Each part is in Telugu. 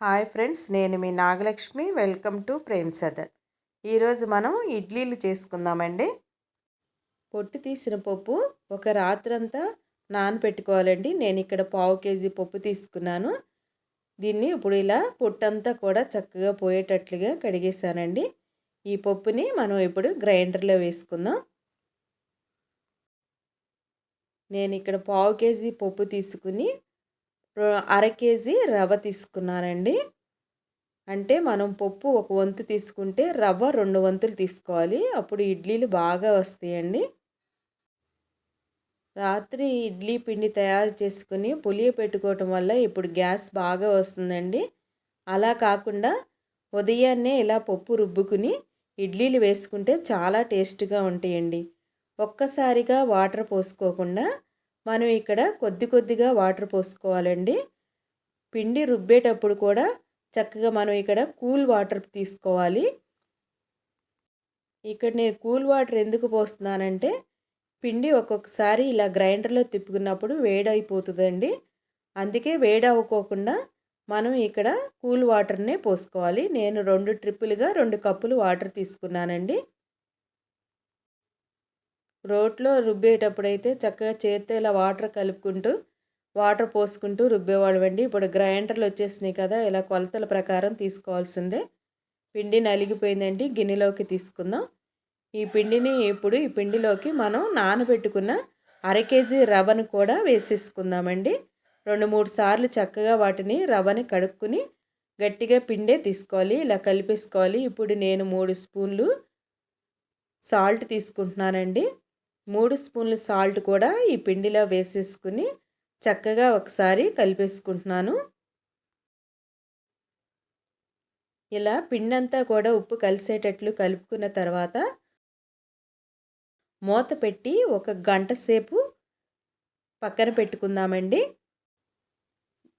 హాయ్ ఫ్రెండ్స్ నేను మీ Nagalakshmi. Welcome to Prem Sadar. ఈరోజు మనం ఇడ్లీలు చేసుకుందామండి. పొట్టు తీసిన పప్పు ఒక రాత్రంతా నానపెట్టుకోవాలండి. నేను ఇక్కడ పావు కేజీ పప్పు తీసుకున్నాను. దీన్ని ఇప్పుడు ఇలా పొట్టంతా కూడా చక్కగా పోయేటట్లుగా కడిగేసానండి ఈ పప్పుని మనం ఇప్పుడు గ్రైండర్లో వేసుకుందాం. నేను ఇక్కడ పావు కేజీ పప్పు తీసుకుని అర కేజీ రవ్వ తీసుకున్నానండి. అంటే మనం పప్పు ఒక వంతు తీసుకుంటే రవ్వ రెండు వంతులు తీసుకోవాలి. అప్పుడు ఇడ్లీలు బాగా వస్తాయండి. రాత్రి ఇడ్లీ పిండి తయారు చేసుకుని పులియ పెట్టుకోవటం వల్ల ఇప్పుడు గ్యాస్ బాగా వస్తుందండి. అలా కాకుండా ఉదయాన్నే ఇలా పప్పు రుబ్బుకుని ఇడ్లీలు వేసుకుంటే చాలా టేస్ట్గా ఉంటాయండి. ఒక్కసారిగా వాటర్ పోసుకోకుండా మనం ఇక్కడ కొద్ది కొద్దిగా వాటర్ పోసుకోవాలండి. పిండి రుబ్బేటప్పుడు కూడా చక్కగా మనం ఇక్కడ కూల్ వాటర్ తీసుకోవాలి. ఇక్కడ నేను కూల్ వాటర్ ఎందుకు పోస్తున్నానంటే పిండి ఒక్కొక్కసారి ఇలా గ్రైండర్లో తిప్పుకున్నప్పుడు వేడైపోతుందండి. అందుకే వేడవ్వకోకుండా మనం ఇక్కడ కూల్ వాటర్నే పోసుకోవాలి. నేను రెండు ట్రిప్పులుగా రెండు కప్పులు వాటర్ తీసుకున్నానండి. రోట్లో రుబ్బేటప్పుడు అయితే చక్కగా చేత్తో ఇలా వాటర్ కలుపుకుంటూ వాటర్ పోసుకుంటూ రుబ్బేవాళ్ళమండి. ఇప్పుడు గ్రైండర్లు వచ్చేసినాయి కదా ఇలా కొలతల ప్రకారం తీసుకోవాల్సిందే. పిండి నలిగిపోయిందండి గిన్నెలోకి తీసుకుందాం. ఈ పిండిని ఇప్పుడు ఈ పిండిలోకి మనం నానబెట్టుకున్న అర కేజీ రవ్వను కూడా వేసేసుకుందామండి. రెండు మూడు సార్లు చక్కగా వాటిని రవ్వని కడుక్కుని గట్టిగా పిండే తీసుకోవాలి ఇలా కలిపేసుకోవాలి. ఇప్పుడు నేను మూడు స్పూన్లు సాల్ట్ తీసుకుంటున్నానండి. మూడు స్పూన్లు సాల్ట్ కూడా ఈ పిండిలో వేసేసుకుని చక్కగా ఒకసారి కలిపేసుకుంటున్నాను. ఇలా పిండి అంతా కూడా ఉప్పు కలిసేటట్లు కలుపుకున్న తర్వాత మూత పెట్టి ఒక గంట సేపు పక్కన పెట్టుకుందామండి.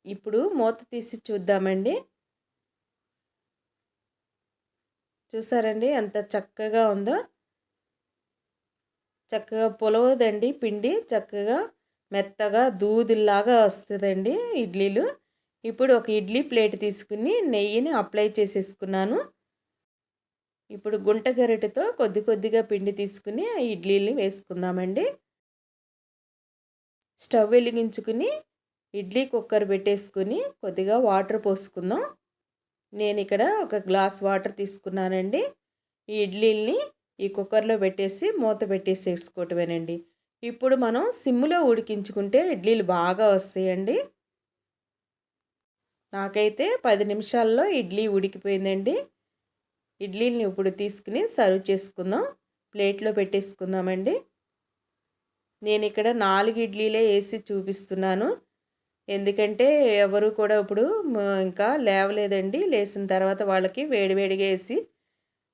ఇప్పుడు మూత తీసి చూద్దామండి. చూసారండి ఎంత చక్కగా ఉందో? చక్కగా పొలవదండి పిండి చక్కగా మెత్తగా దూదిలాగా వస్తుందండి ఇడ్లీలు. ఇప్పుడు ఒక ఇడ్లీ ప్లేట్ తీసుకుని నెయ్యిని అప్లై చేసేసుకున్నాను. ఇప్పుడు గుంట గరిటెతో కొద్ది కొద్దిగా పిండి తీసుకుని ఆ ఇడ్లీని వేసుకుందామండి. స్టవ్ వెలిగించుకుని ఇడ్లీ కుక్కర్ పెట్టేసుకుని కొద్దిగా వాటర్ పోసుకుందాం. నేను ఇక్కడ ఒక గ్లాస్ వాటర్ తీసుకున్నానండి. ఈ ఇడ్లీల్ని ఈ కుక్కర్లో పెట్టేసి మూత పెట్టేసేసుకోవటమేనండి ఇప్పుడు మనం సిమ్లో ఉడికించుకుంటే ఇడ్లీలు బాగా వస్తాయండి. నాకైతే పది నిమిషాల్లో ఇడ్లీ ఉడికిపోయిందండి. ఇడ్లీని ఇప్పుడు తీసుకుని సర్వ్ చేసుకుందాం. ప్లేట్లో పెట్టేసుకుందామండి. నేను ఇక్కడ నాలుగు ఇడ్లీలే వేసి చూపిస్తున్నాను. ఎందుకంటే ఎవరు కూడా ఇప్పుడు ఇంకా లేవలేదండి. లేచిన తర్వాత వాళ్ళకి వేడివేడిగా వేసి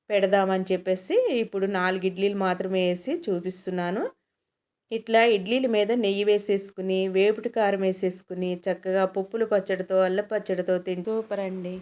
పెడదామని చెప్పేసి ఇప్పుడు నాలుగు ఇడ్లీలు మాత్రమే వేసి చూపిస్తున్నాను. ఇట్లా ఇడ్లీల మీద నెయ్యి వేసేసుకుని వేపుటి కారం వేసేసుకుని చక్కగా పప్పుల పచ్చడితో అల్ల పచ్చడితో తింటూ సూపర్ అండి